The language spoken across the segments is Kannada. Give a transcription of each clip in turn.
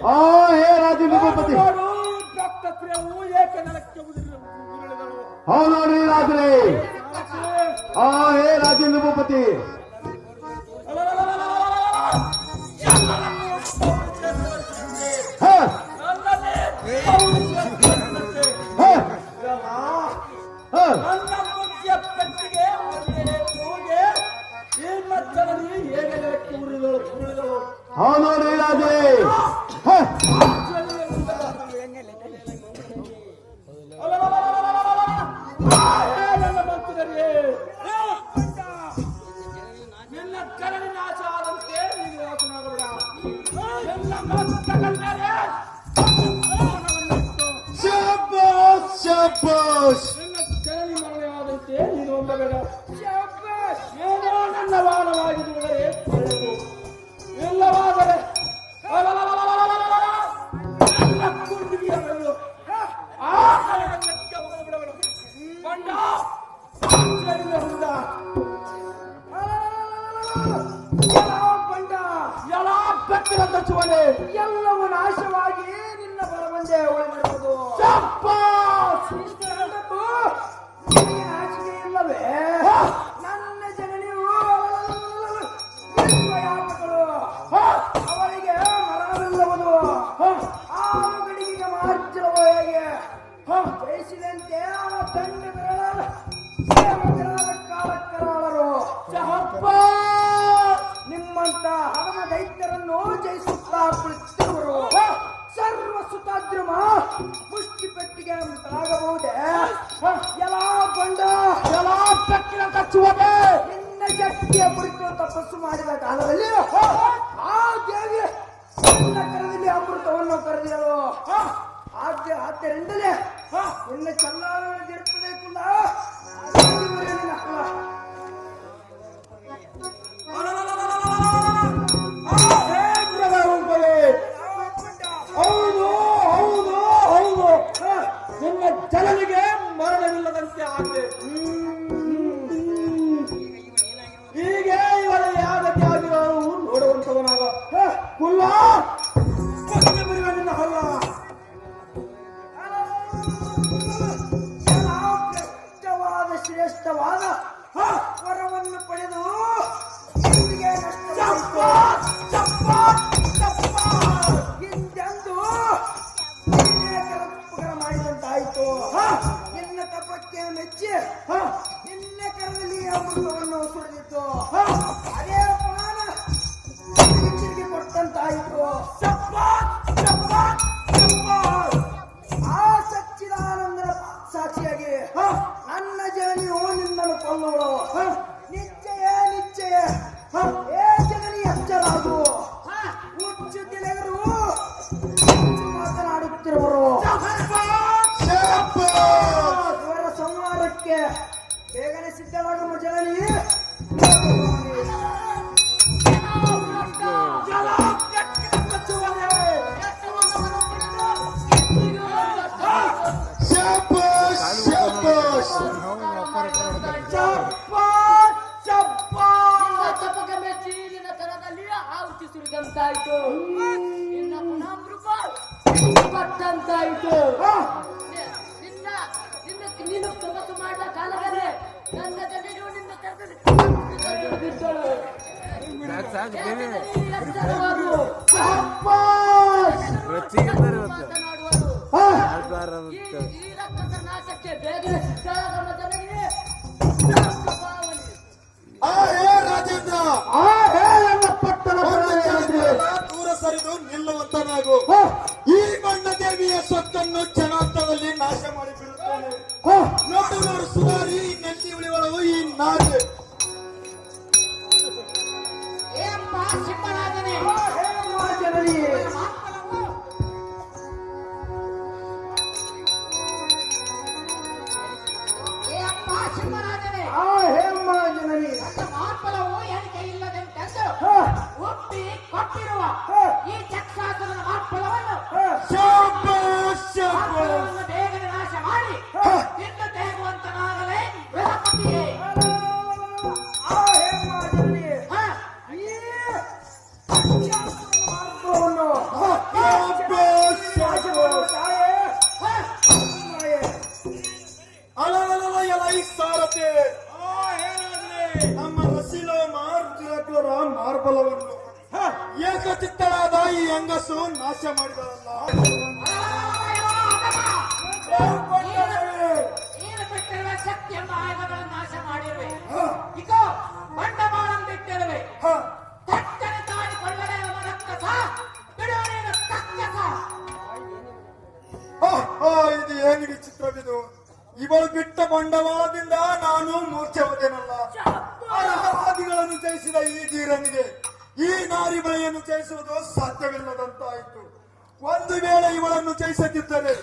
ಸಾರಥಿ ಆ ಹೇ ರಾಜ ವಿಭೂಪತಿ ನೋಡು ರಕ್ತಕ್ರಿಯವು ಏಕೆ ನೆಲಕ್ಕೆ ಉದುರಿ- ಉರುಳಿದಳು ಹೌದು ನೋಡ್ರಿ ರಾಜ್ರೆ ಸಾರಥಿ ಆ ಹೇ ರಾಜ ವಿಭೂಪತಿ ನಿನ್ನ ಕರಡಿ ಮರಣವಾದಂತೆ ನೀನು ಹೊಂದಬೇಡ ಏನೋ ನನ್ನ ಬಿಡುಗಡೆ ಒಳ್ಳೆಯದು ಇಲ್ಲವಾದರೆ ನನ್ನ ಕುಂಡಿಗೆಗಳು ಆ ಕರಡಕ್ಕೆ ಮುಷ್ಟಿ ಪೆಟ್ಟಿಗೆ ಆಗಬಹುದೇ? ಎಲ್ಲ ಬಂಡ ಎಲ್ಲ ಬೆಟ್ಟಿನ ತಚ್ಚುವನೆ ನಿನ್ನ ಶಕ್ತಿಯ ಕುರಿತು ತಪಸ್ಸು ಮಾಡಿದ ಕಾಲದಲ್ಲಿ ಆ ದೇವಿ ನಿನ್ನ ಕರದಲ್ಲಿ ಅಮೃತವನ್ನು ಕರೆದಿರಲು ಆದ್ಯ ಆದ್ದರಿಂದಲೇ ನಿನ್ನ ಚಲ್ಲಾರದಿರುತ್ತದೆ ಕುಲ್ಲ ನಿನ್ನ ಶ್ರೇಷ್ಠವಾದ ಶ್ರೇಷ್ಠವಾದ ವರವನ್ನು ಪಡೆದು. ಹಿಂದೆಂದು ಉಪಕಾರ ಮಾಡಿದಂತಾಯಿತು ನಿನ್ನ ತಪಕ್ಕೆ ಮೆಚ್ಚಿ ನಿನ್ನ ಕರದಲ್ಲಿ ಅಮೃತವನ್ನು ಸುರಿದಿತ್ತು ಸುರಿದಂತಾಯ್ತು ನಿನ್ನ ಪುನಃ ಕೊಟ್ಟಂತಾಯ್ತು ನಿನ್ನ ನಿನ್ನ ನೀನು ತಪಸ್ಸು ಮಾಡಿದ ಕಾಲದಲ್ಲಿ ನನ್ನ ಜನರು ನಿನ್ನ. ಮಾತನಾಡುವರು ಈ ನಾಶಕ್ಕೆ ಬೇಗನೆ ಸಿದ್ಧರಾಗಮ ನಿಲ್ಲುವಂತನಾಗು ಈ ಮಣ್ಣ ದೇವಿಯ ಸೊತ್ತನ್ನು ಕ್ಷಣಾರ್ಥದಲ್ಲಿ ನಾಶ ಮಾಡಿ ಬಿಡುತ್ತಾನೆ ನೋಡು ನಮ್ಮ ರಸೀಲೋಮ ರುಚಿರಾಕುವರ ಮಾರ್ಬಲವನ್ನು ಏಕಚಿತ್ತಳಾದ ಈ ಹೆಂಗಸು ನಾಶ ಮಾಡಿದರಲ್ಲ ಶಕ್ತಿ ಎಂಬ ಆಯುಧಗಳನ್ನು ನಾಶ ಮಾಡಿರುವೆ. ಇಕೋ ಬಂಡವಾಳ ಬಿಟ್ಟಿರುವೆ. ತಕ್ಕಸ ಹ, ಹ, ಇದು ಏನಿಗೆ ಚಿತ್ರವಿದು? ಇವಳು ಬಿಟ್ಟ ಬಂಡವಾಳದಿಂದ ನಾನು ಮೂರ್ಛೆ ಹೋದೇನಲ್ಲ ಅರ್ಹವಾದಿಗಳನ್ನು ಜಯಿಸಿದ ಈ ಧೀರನಿಗೆ ಈ ನಾರಿ ಬಳಿಯನ್ನು ಜಯಿಸುವುದು ಸಾಧ್ಯವಿಲ್ಲದಂತಾಯಿತು. ಒಂದು ವೇಳೆ ಇವಳನ್ನು ಜಯಿಸದಿದ್ದರೆ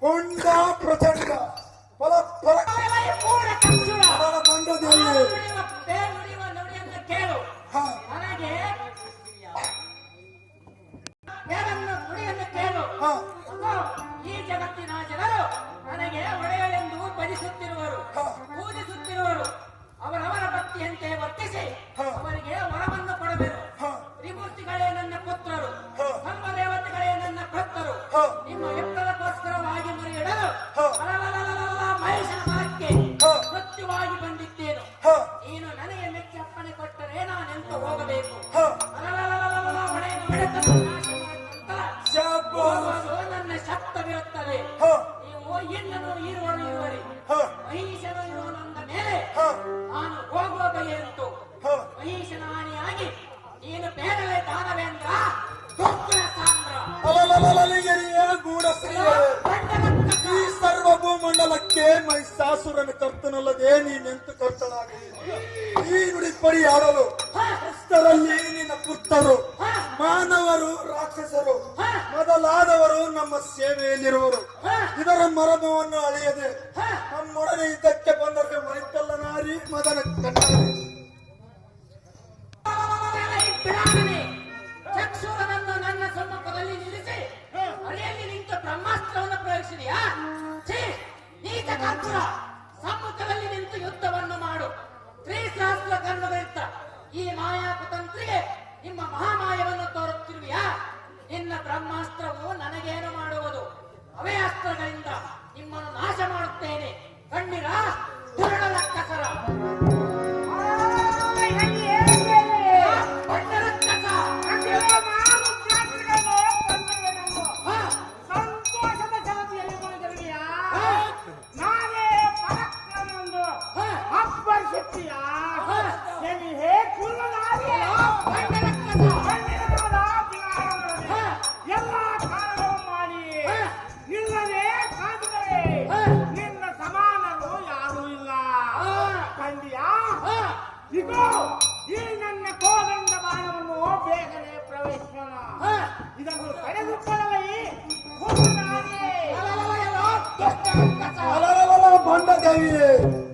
ಕೊಂಡ ಪ್ರಚಂಡ. ನುಡಿಯನ್ನು ಕೇಳು ಹ, ಅಗೋ, ಈ ಜಗತ್ತಿನ ಜನರು ನನಗೆ ಒಡೆಯಲೆಂದು ನನ್ನ ಶಕ್ತವಿರುತ್ತದೆ ಹ, ನೀವು ಇರುವರಿ. ಮಹಿಷನು ಇರುವನಂದ ಮೇಲೆ ನಾನು ಹೋಗುವ ಬಗೆಯುಂಟು ಹ. ಮಹಿಷನ ಹಾನಿಯಾಗಿ ನೀನು ಬೇಡವೇ ದಾನವೇಂದ್ರ ದುರ್ಗುಣ ಸಾಂದ್ರ. ಈ ಸರ್ವ ಭೂಮಂಡಲಕ್ಕೆ ಮೈಸಾಸುರನ ಕರ್ತನಲ್ಲದೆ ನೀನೆಂತು ಕರ್ತನಾಗಿ. ಈ ನುಡಿಪಡಿ ಆಡಲು ಕ್ರಿಸ್ತರಲ್ಲಿ ನಿನ್ನ ಪುತ್ರರು. ಮಾನವರು ರಾಕ್ಷಸರು. ಮೊದಲಾದವರು ನಮ್ಮ ಸೇವೆಯಲ್ಲಿರುವರು. ಇದರ ಮರಮವನ್ನು ಅಳೆಯದೆ ನಮ್ಮೊಡನೆ ಇದ್ದಕ್ಕೆ ಬಂದರೆ ಮರಿತಲ್ಲ ನಾರಿ ಮದನ ಚಕ್ಷುರನನ್ನು ನನ್ನ ಸಮ್ಮುಖದಲ್ಲಿ ನಿಲ್ಲಿಸಿ ಅಲೆಯಲ್ಲಿ ನಿಂತು ಬ್ರಹ್ಮಾಸ್ತ್ರವನ್ನು ಪ್ರಯೋಗಿಸಿದೆಯಾ ನೀಚ ಕಾಂತುರ ಸಮ್ಮುಖದಲ್ಲಿ ನಿಂತು ಯುದ್ಧವನ್ನು ಮಾಡು. ತ್ರಿಸಹಸ್ರ ಕರ್ಮದಿಂದ ಈ ಮಾಯಾ ಕುತಂತ್ರಿಗೆ ನಿಮ್ಮ ಮಹಾಮಾಯವನ್ನು ತೋರುತ್ತಿರುವೆಯಾ? ನಿನ್ನ ಬ್ರಹ್ಮಾಸ್ತ್ರವು ನನಗೇನು ಮಾಡುವುದು? ಅವೇ ಅಸ್ತ್ರಗಳಿಂದ ನಿಮ್ಮನ್ನು ನಾಶ ಮಾಡುತ್ತೇನೆ. ಕಣ್ಣಿರ ದುರಳ ಕಸರ ಬಂಡ ದೇವಿಯೇ